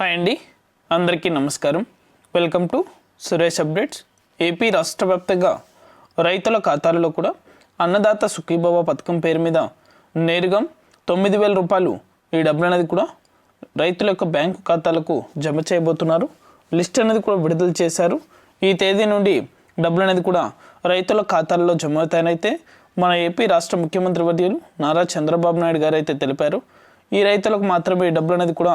Hi అండి. అందరికీ నమస్కారం. Welcome to Suresh updates AP రాష్ట్ర వ్యాప్తంగా రైతుల ఖాతాలలో కూడా అన్నదాత సుఖీభవ పథకం పేరు మీద నేరుగా తొమ్మిది వేల రూపాయలు ఈ డబ్బులు అనేది కూడా రైతుల యొక్క బ్యాంకు ఖాతాలకు జమ చేయబోతున్నారు. లిస్ట్ అనేది కూడా విడుదల చేశారు. ఈ తేదీ నుండి డబ్బులు అనేది కూడా రైతుల ఖాతాల్లో జమ అవుతాయనైతే మన ఏపీ రాష్ట్ర ముఖ్యమంత్రి వర్యులు నారా చంద్రబాబు నాయుడు గారు అయితే తెలిపారు. ఈ రైతులకు మాత్రమే ఈ డబ్బులు అనేది కూడా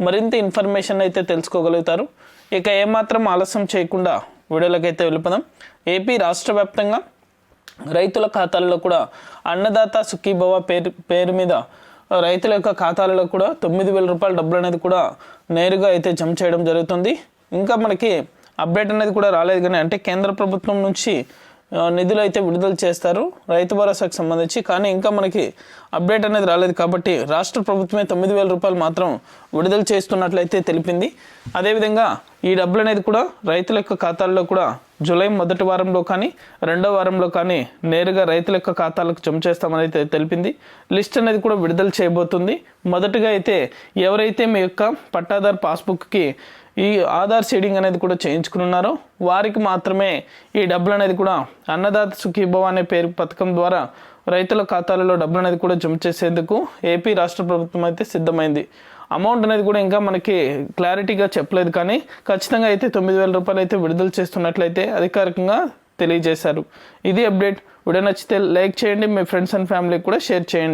మరింత ఇన్ఫర్మేషన్ అయితే తెలుసుకోగలుగుతారు. ఇక ఏమాత్రం ఆలస్యం చేయకుండా వీడియోలకైతే వెళ్ళిపోదాం. ఏపీ రాష్ట్ర వ్యాప్తంగా రైతుల ఖాతాల్లో కూడా అన్నదాత సుఖీభవ పేరు పేరు మీద రైతుల యొక్క ఖాతాలలో కూడా తొమ్మిది వేల రూపాయల డబ్బులు అనేది కూడా నేరుగా అయితే జమ చేయడం జరుగుతుంది. ఇంకా మనకి అప్డేట్ అనేది కూడా రాలేదు కానీ అంటే కేంద్ర ప్రభుత్వం నుంచి నిధులు అయితే విడుదల చేస్తారు. రైతు భరోసాకు సంబంధించి. కానీ ఇంకా మనకి అప్డేట్ అనేది రాలేదు కాబట్టి రాష్ట్ర ప్రభుత్వమే తొమ్మిది వేల రూపాయలు మాత్రం విడుదల చేస్తున్నట్లయితే తెలిపింది. అదేవిధంగా ఈ డబ్బులు అనేది కూడా రైతుల యొక్క ఖాతాల్లో కూడా జూలై మొదటి వారంలో కానీ రెండో వారంలో కానీ నేరుగా రైతుల యొక్క ఖాతాలకు జమ చేస్తామని అయితే తెలిపింది. లిస్ట్ అనేది కూడా విడుదల చేయబోతుంది. మొదటగా అయితే ఎవరైతే మీ యొక్క పట్టాదార్ పాస్బుక్కి ఈ ఆధార్ సీడింగ్ అనేది కూడా చేయించుకున్నారో వారికి మాత్రమే ఈ డబ్బులు అనేది కూడా అన్నదాత సుఖీభవ అనే పేరు పథకం ద్వారా రైతుల ఖాతాలలో డబ్బులు అనేది కూడా జమ చేసేందుకు ఏపీ రాష్ట్ర ప్రభుత్వం అయితే సిద్ధమైంది. అమౌంట్ అనేది కూడా ఇంకా మనకి క్లారిటీగా చెప్పలేదు కానీ ఖచ్చితంగా అయితే తొమ్మిది వేల రూపాయలు అయితే విడుదల చేస్తున్నట్లయితే అధికారికంగా తెలియజేశారు. ఇది అప్డేట్ వీడియో నచ్చితే లైక్ చేయండి. మీ ఫ్రెండ్స్ అండ్ ఫ్యామిలీకి కూడా షేర్ చేయండి.